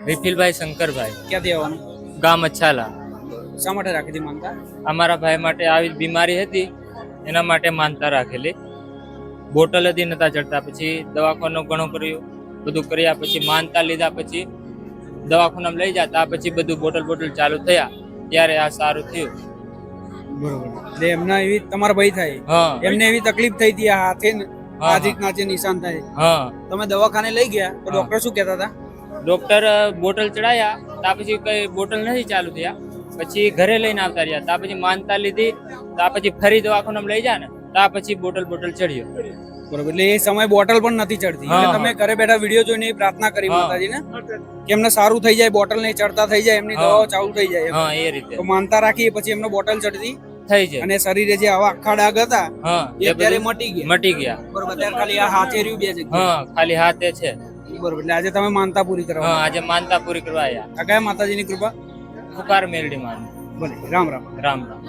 વિપુલભાઈ શંકરભાઈ. ક્યાંથી આવવાનું? ગામ અચ્છાલા શા માટે રાખી હતી માનતા? અમારા ભાઈ માટે આવી બીમારી હતી એના માટે માનતા રાખેલી. બોટલ હતી નતા ચડતા પછી દવાખાનું ઘણું કર્યું બધું કર્યા પછી માનતા લીધા પછી દવાખાનામાં લઈ જતા પછી બધું બોટલ બોટલ ચાલુ થયા ત્યારે આ સારું થયું. બરોબર. એટલે એમના એવી તમારા ભાઈ થાય. હા. એમને એવી તકલીફ થઈ હતી હાથે આ રીતના નિશાન થાય. હા. તમે દવાખાને લઈ ગયા તો ડોક્ટર શું કહેતા હતા? ડોક્ટર બોટલ ચડાયા ત્યાં પછી કઈ બોટલ નથી ચાલુ થયા. પછી ઘરે લઈને આવતા રહ્યા. ત્યાં પછી માનતા લીધી ત્યાં પછી ફરી દવાખાનામાં લઈ જાય ને ત્યાં પછી બોટલ બોટલ ચડ્યો. બરોબર. એટલે એ સમય બોટલ પણ નથી ચડતી. એટલે તમે ઘરે બેઠા વીડિયો જોઈને પ્રાર્થના કરી. માતાજીને કે એમને સારું થઈ જાય બોટલ નહીં ચડતા થઈ જાય એમની દવાઓ ચાલુ થઈ જાય હા એ રીતે. તો માનતા રાખી પછી એમનો બોટલ ચડતી થઈ જાય. અને શરીરે જે આવા આખા ડાઘ હતા એ અત્યારે મટી ગયા. મટી ગયા. બરોબર. અત્યારે ખાલી આ હાથે રહ્યું બે જગ્યાએ. હા ખાલી હાથે છે. બરોબર. એટલે આજે તમે માનતા પૂરી કરવા હા આજે માનતા પૂરી કરવા આવ્યા. આ કયા માતાજીની કૃપા? પુકાર મેરડી માં ભલે રામ રામ. રામ રામ.